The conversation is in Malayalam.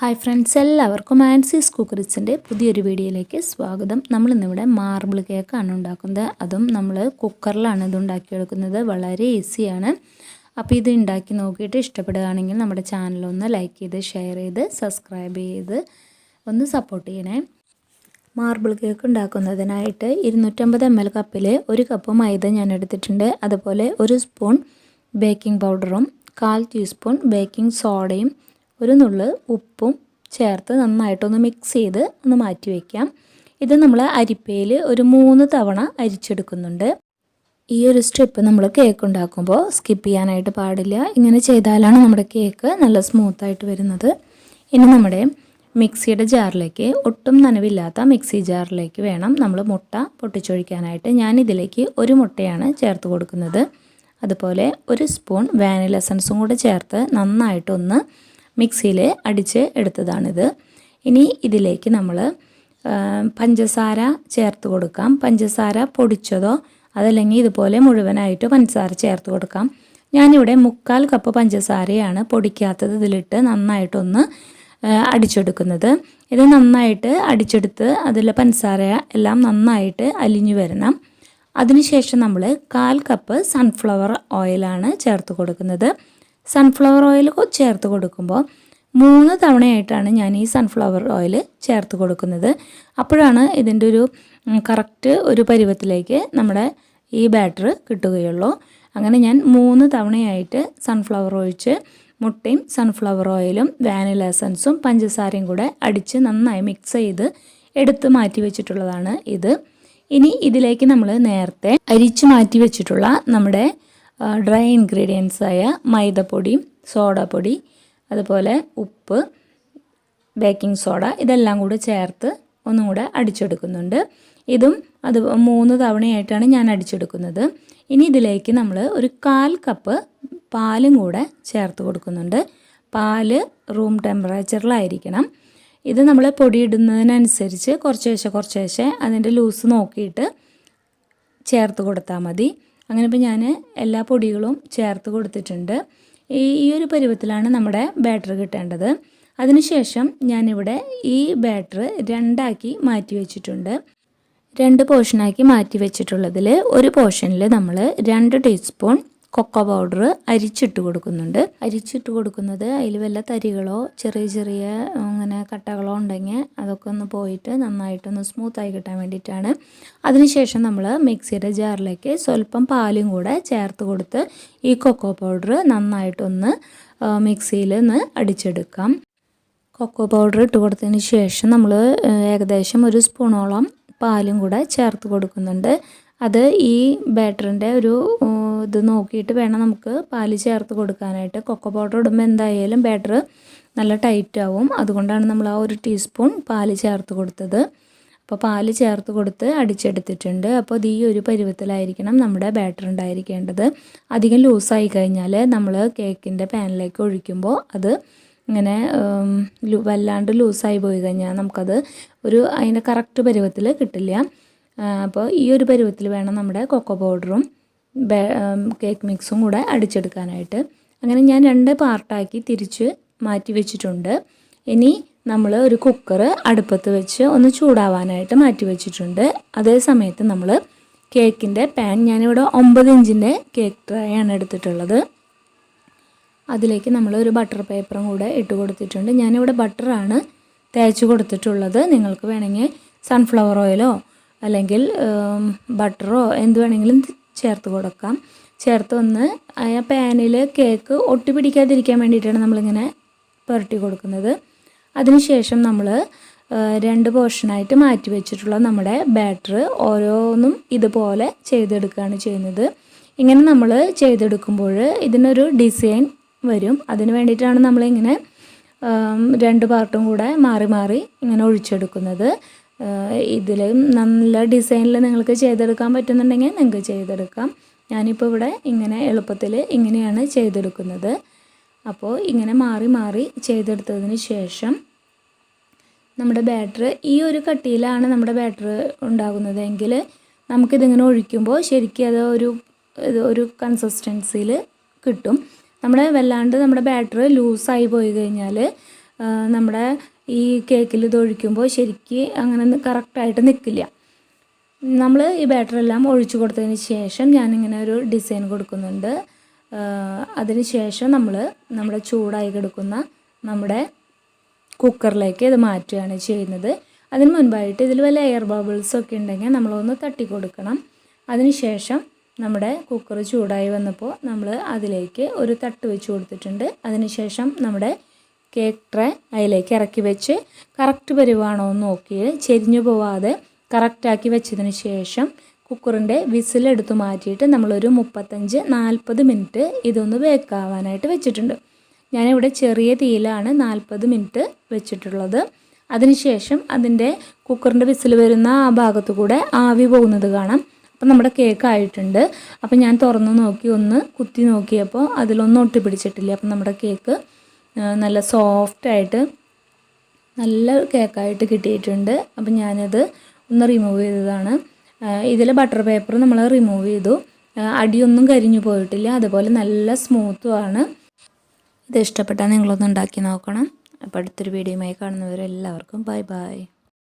ഹായ് ഫ്രണ്ട്സ് എല്ലാവർക്കും ആൻസീസ് കുക്കറിച്ചിന്റെ പുതിയൊരു വീഡിയോയിലേക്ക് സ്വാഗതം. നമ്മളിന്നിവിടെ മാർബിൾ കേക്കാണ് ഉണ്ടാക്കുന്നത്. അതും നമ്മൾ കുക്കറിലാണ് ഇത് ഉണ്ടാക്കിയെടുക്കുന്നത്. വളരെ ഈസിയാണ് അപ്പോൾ ഇത് ഉണ്ടാക്കി നോക്കിയിട്ട് ഇഷ്ടപ്പെടുകയാണെങ്കിൽ നമ്മുടെ ചാനലൊന്ന് ലൈക്ക് ചെയ്ത് ഷെയർ ചെയ്ത് സബ്സ്ക്രൈബ് ചെയ്ത് ഒന്ന് സപ്പോർട്ട് ചെയ്യണേ. മാർബിൾ കേക്ക് ഉണ്ടാക്കുന്നതിനായിട്ട് ഇരുന്നൂറ്റമ്പത് എം എൽ കപ്പിൽ ഒരു കപ്പ് മൈദ ഞാൻ എടുത്തിട്ടുണ്ട്. അതുപോലെ ഒരു സ്പൂൺ ബേക്കിംഗ് പൗഡറും കാൽ ടീസ്പൂൺ ബേക്കിംഗ് സോഡയും ഒരു നുള്ള് ഉപ്പും ചേർത്ത് നന്നായിട്ടൊന്ന് മിക്സ് ചെയ്ത് ഒന്ന് മാറ്റി വയ്ക്കാം ഇത് നമ്മൾ അരിപ്പയിൽ ഒരു മൂന്ന് തവണ അരിച്ചെടുക്കുന്നുണ്ട്. ഈ ഒരു സ്റ്റെപ്പ് നമ്മൾ കേക്ക് ഉണ്ടാക്കുമ്പോൾ സ്കിപ്പ് ചെയ്യാനായിട്ട് പാടില്ല. ഇങ്ങനെ ചെയ്താലാണ് നമ്മുടെ കേക്ക് നല്ല സ്മൂത്തായിട്ട് വരുന്നത്. ഇനി നമ്മുടെ മിക്സിയുടെ ജാറിലേക്ക് ഒട്ടും നനവില്ലാത്ത മിക്സി ജാറിലേക്ക് വേണം നമ്മൾ മുട്ട പൊട്ടിച്ചൊഴിക്കാനായിട്ട്. ഞാൻ ഇതിലേക്ക് ഒരു മുട്ടയാണ് ചേർത്ത് കൊടുക്കുന്നത്. അതുപോലെ ഒരു സ്പൂൺ വാനില എസൻസും കൂടെ ചേർത്ത് നന്നായിട്ടൊന്ന് മിക്സിയിൽ അടിച്ച് എടുത്തതാണിത്. ഇനി ഇതിലേക്ക് നമ്മൾ പഞ്ചസാര ചേർത്ത് കൊടുക്കാം. പഞ്ചസാര പൊടിച്ചതോ അതല്ലെങ്കിൽ ഇതുപോലെ മുഴുവനായിട്ട് പഞ്ചസാര ചേർത്ത് കൊടുക്കാം. ഞാനിവിടെ മുക്കാൽ കപ്പ് പഞ്ചസാരയാണ് പൊടിക്കാത്തത് ഇതിലിട്ട് നന്നായിട്ടൊന്ന് അടിച്ചെടുക്കുന്നത്. ഇത് നന്നായിട്ട് അടിച്ചെടുത്ത് അതിൽ പഞ്ചസാര എല്ലാം നന്നായിട്ട് അലിഞ്ഞു വരണം. അതിനുശേഷം നമ്മൾ കാൽ കപ്പ് സൺഫ്ലവർ ഓയിലാണ് ചേർത്ത് കൊടുക്കുന്നത്. സൺഫ്ലവർ ഓയിൽ ചേർത്ത് കൊടുക്കുമ്പോൾ മൂന്ന് തവണയായിട്ടാണ് ഞാൻ ഈ സൺഫ്ലവർ ഓയിൽ ചേർത്ത് കൊടുക്കുന്നത്. അപ്പോഴാണ് ഇതിന്റെ ഒരു കറക്റ്റ് ഒരു പരുവത്തിലേക്ക് നമ്മുടെ ഈ ബാറ്റർ കിട്ടുകയുള്ളൂ. അങ്ങനെ ഞാൻ മൂന്ന് തവണയായിട്ട് സൺഫ്ലവർ ഒഴിച്ച് മുട്ടയും സൺഫ്ലവർ ഓയിലും വാനില എസൻസും പഞ്ചസാരയും കൂടെ അടിച്ച് നന്നായി മിക്സ് ചെയ്ത് എടുത്ത് മാറ്റി വെച്ചിട്ടുള്ളതാണ് ഇത്. ഇനി ഇതിലേക്ക് നമ്മൾ നേരത്തെ അരിച്ച് മാറ്റി വെച്ചിട്ടുള്ള നമ്മുടെ ഡ്രൈ ഇൻഗ്രീഡിയൻസ് ആയ മൈദപ്പൊടി സോഡാപ്പൊടി അതുപോലെ ഉപ്പ് ബേക്കിംഗ് സോഡ ഇതെല്ലാം കൂടെ ചേർത്ത് ഒന്നും കൂടെ അടിച്ചെടുക്കുന്നുണ്ട്. ഇതും അത് മൂന്ന് തവണയായിട്ടാണ് ഞാൻ അടിച്ചെടുക്കുന്നത്. ഇനി ഇതിലേക്ക് നമ്മൾ ഒരു കാൽ കപ്പ് പാലും കൂടെ ചേർത്ത് കൊടുക്കുന്നുണ്ട്. പാൽ റൂം ടെമ്പറേച്ചറിലായിരിക്കണം ഇത് നമ്മൾ പൊടിയിടുന്നതിനനുസരിച്ച് കുറച്ച് കുറച്ച് കുറച്ചേശ്ശെ അതിന്റെ ലൂസ് നോക്കിയിട്ട് ചേർത്ത് കൊടുത്താൽ മതി. അങ്ങനെ ഇപ്പോൾ ഞാൻ എല്ലാ പൊടികളും ചേർത്ത് കൊടുത്തിട്ടുണ്ട്. ഈ ഈ ഒരു പരുവത്തിലാണ് നമ്മുടെ ബാറ്റർ കിട്ടേണ്ടത്. അതിനുശേഷം ഞാനിവിടെ ഈ ബാറ്റർ രണ്ടാക്കി മാറ്റി വെച്ചിട്ടുണ്ട്. രണ്ട് പോർഷനാക്കി മാറ്റി വെച്ചിട്ടുള്ളതിൽ ഒരു പോർഷനിൽ നമ്മൾ രണ്ട് ടീസ്പൂൺ കൊക്കോ പൗഡർ അരിച്ചിട്ട് കൊടുക്കുന്നുണ്ട്. അരിച്ചിട്ട് കൊടുക്കുന്നത് അതിൽ വല്ല തരികളോ ചെറിയ ചെറിയ അങ്ങനെ കട്ടകളോ ഉണ്ടെങ്കിൽ അതൊക്കെ ഒന്ന് പോയിട്ട് നന്നായിട്ടൊന്ന് സ്മൂത്തായി കിട്ടാൻ വേണ്ടിയിട്ടാണ്. അതിനുശേഷം നമ്മൾ മിക്സിയുടെ ജാറിലേക്ക് സ്വല്പം പാലും കൂടെ ചേർത്ത് കൊടുത്ത് ഈ കൊക്കോ പൗഡർ നന്നായിട്ടൊന്ന് മിക്സിയിൽ ഒന്ന് അടിച്ചെടുക്കാം. കൊക്കോ പൗഡർ ഇട്ട് കൊടുത്തതിന് ശേഷം നമ്മൾ ഏകദേശം ഒരു സ്പൂണോളം പാലും കൂടെ ചേർത്ത് കൊടുക്കുന്നുണ്ട്. അത് ഈ ബാറ്ററിന്റെ ഒരു ഇത് നോക്കിയിട്ട് വേണം നമുക്ക് പാൽ ചേർത്ത് കൊടുക്കാനായിട്ട്. കൊക്കോ പൗഡർ ഇടുമ്പോൾ എന്തായാലും ബാറ്റർ നല്ല ടൈറ്റ് ആവും. അതുകൊണ്ടാണ് നമ്മൾ ആ ഒരു ടീസ്പൂൺ പാൽ ചേർത്ത് കൊടുത്തത്. അപ്പോൾ പാൽ ചേർത്ത് കൊടുത്ത് അടിച്ചെടുത്തിട്ടുണ്ട്. അപ്പോൾ ഇത് ഈ ഒരു പരുവത്തിലായിരിക്കണം നമ്മുടെ ബാറ്റർ ഉണ്ടായിരിക്കേണ്ടത്. അധികം ലൂസായി കഴിഞ്ഞാൽ നമ്മൾ കേക്കിന്റെ പാനിലേക്ക് ഒഴിക്കുമ്പോൾ അത് ഇങ്ങനെ വല്ലാണ്ട് ലൂസായി പോയി കഴിഞ്ഞാൽ നമുക്കത് ഒരു അതിന്റെ കറക്റ്റ് പരുവത്തിൽ കിട്ടില്ല. അപ്പോൾ ഈ ഒരു പരുവത്തിൽ വേണം നമ്മുടെ കൊക്കോ പൗഡറും കേക്ക് മിക്സും കൂടെ അടിച്ചെടുക്കാനായിട്ട്. അങ്ങനെ ഞാൻ രണ്ട് പാർട്ടാക്കി തിരിച്ച് മാറ്റി വെച്ചിട്ടുണ്ട്. ഇനി നമ്മൾ ഒരു കുക്കർ അടുപ്പത്ത് വെച്ച് ഒന്ന് ചൂടാവാനായിട്ട് മാറ്റി വെച്ചിട്ടുണ്ട്. അതേ സമയത്ത് നമ്മൾ കേക്കിന്റെ പാൻ ഞാനിവിടെ ഒമ്പത് ഇഞ്ചിന്റെ കേക്ക് ട്രൈ ആണ് എടുത്തിട്ടുള്ളത്. അതിലേക്ക് നമ്മൾ ഒരു ബട്ടർ പേപ്പറും കൂടെ ഇട്ട് കൊടുത്തിട്ടുണ്ട്. ഞാനിവിടെ ബട്ടറാണ് തേച്ച് കൊടുത്തിട്ടുള്ളത്. നിങ്ങൾക്ക് വേണമെങ്കിൽ സൺഫ്ലവർ ഓയിലോ അല്ലെങ്കിൽ ബട്ടറോ എന്ത് വേണമെങ്കിലും ചേർത്ത് കൊടുക്കാം. ചേർത്ത് ഒന്ന് ആ പാനിൽ കേക്ക് ഒട്ടി പിടിക്കാതിരിക്കാൻ വേണ്ടിയിട്ടാണ് നമ്മളിങ്ങനെ പുരട്ടി കൊടുക്കുന്നത്. അതിനുശേഷം നമ്മൾ രണ്ട് പോർഷനായിട്ട് മാറ്റി വെച്ചിട്ടുള്ള നമ്മുടെ ബാറ്റർ ഓരോന്നും ഇതുപോലെ ചെയ്തെടുക്കുകയാണ് ചെയ്യുന്നത്. ഇങ്ങനെ നമ്മൾ ചെയ്തെടുക്കുമ്പോൾ ഇതിനൊരു ഡിസൈൻ വരും. അതിന് വേണ്ടിയിട്ടാണ് നമ്മളിങ്ങനെ രണ്ട് പാർട്ടും കൂടെ മാറി മാറി ഇങ്ങനെ ഒഴിച്ചെടുക്കുന്നത്. ഇതിൽ നല്ല ഡിസൈനിൽ നിങ്ങൾക്ക് ചെയ്തെടുക്കാൻ പറ്റുന്നുണ്ടെങ്കിൽ നിങ്ങൾക്ക് ചെയ്തെടുക്കാം. ഞാനിപ്പോൾ ഇവിടെ ഇങ്ങനെ എളുപ്പത്തിൽ ഇങ്ങനെയാണ് ചെയ്തെടുക്കുന്നത്. അപ്പോൾ ഇങ്ങനെ മാറി മാറി ചെയ്തെടുത്തതിന് ശേഷം നമ്മുടെ ബാറ്റർ ഈ ഒരു കട്ടിയിലാണ് നമ്മുടെ ബാറ്റർ ഉണ്ടാകുന്നതെങ്കിൽ നമുക്കിതിങ്ങനെ ഒഴിക്കുമ്പോൾ ശരിക്കും അത് ഒരു ഒരു കൺസിസ്റ്റൻസിയിൽ കിട്ടും. നമ്മുടെ വല്ലാണ്ട് നമ്മുടെ ബാറ്ററി ലൂസായി പോയി കഴിഞ്ഞാൽ നമ്മുടെ ഈ കേക്കിൽ ഇത് ഒഴിക്കുമ്പോൾ ശരിക്ക് അങ്ങനെ കറക്റ്റായിട്ട് നിൽക്കില്ല നമ്മൾ ഈ ബാറ്റർ എല്ലാം ഒഴിച്ചു കൊടുത്തതിന് ശേഷം ഞാനിങ്ങനെ ഒരു ഡിസൈൻ കൊടുക്കുന്നുണ്ട്. അതിന് ശേഷം നമ്മൾ നമ്മുടെ ചൂടായി കിടക്കുന്ന നമ്മുടെ കുക്കറിലേക്ക് ഇത് മാറ്റുകയാണ് ചെയ്യുന്നത്. അതിന് മുൻപായിട്ട് ഇതിൽ വല്ല എയർ ബബിൾസ് ഒക്കെ ഉണ്ടെങ്കിൽ നമ്മളൊന്ന് തട്ടി കൊടുക്കണം. അതിനുശേഷം നമ്മുടെ കുക്കർ ചൂടായി വന്നപ്പോൾ നമ്മൾ അതിലേക്ക് ഒരു തട്ട് വെച്ച് കൊടുത്തിട്ടുണ്ട്. അതിനുശേഷം നമ്മുടെ കേക്ക് ട്രേ അതിലേക്ക് ഇറക്കി വെച്ച് കറക്റ്റ് വരുവാണോ എന്ന് നോക്കി ചെരിഞ്ഞു പോവാതെ കറക്റ്റാക്കി വെച്ചതിന് ശേഷം കുക്കറിന്റെ വിസിലെടുത്ത് മാറ്റിയിട്ട് നമ്മളൊരു മുപ്പത്തഞ്ച് നാൽപ്പത് മിനിറ്റ് ഇതൊന്ന് വേക്കാവാനായിട്ട് വെച്ചിട്ടുണ്ട്. ഞാനിവിടെ ചെറിയ തീയിലാണ് നാൽപ്പത് മിനിറ്റ് വെച്ചിട്ടുള്ളത്. അതിനുശേഷം അതിന്റെ കുക്കറിന്റെ വിസിൽ വരുന്ന ആ ഭാഗത്തു കൂടെ ആവി പോകുന്നത് കാണാം. അപ്പം നമ്മുടെ കേക്ക് ആയിട്ടുണ്ട്. അപ്പം ഞാൻ തുറന്ന് നോക്കി ഒന്ന് കുത്തി നോക്കിയപ്പോൾ അതിലൊന്നും ഒട്ടിപ്പിടിച്ചിട്ടില്ല. അപ്പം നമ്മുടെ കേക്ക് നല്ല സോഫ്റ്റായിട്ട് നല്ല കേക്കായിട്ട് കിട്ടിയിട്ടുണ്ട്. അപ്പം ഞാനത് ഒന്ന് റിമൂവ് ചെയ്തതാണ്. ഇതിൽ ബട്ടർ പേപ്പർ നമ്മൾ റിമൂവ് ചെയ്തു. അടിയൊന്നും കരിഞ്ഞു പോയിട്ടില്ല. അതുപോലെ നല്ല സ്മൂത്തും ആണ്. ഇത് ഇഷ്ടപ്പെട്ടാൽ നിങ്ങളൊന്ന് ഉണ്ടാക്കി നോക്കണം. അപ്പോൾ അടുത്തൊരു വീഡിയോയുമായി കാണുന്നവരെല്ലാവർക്കും ബൈ ബൈ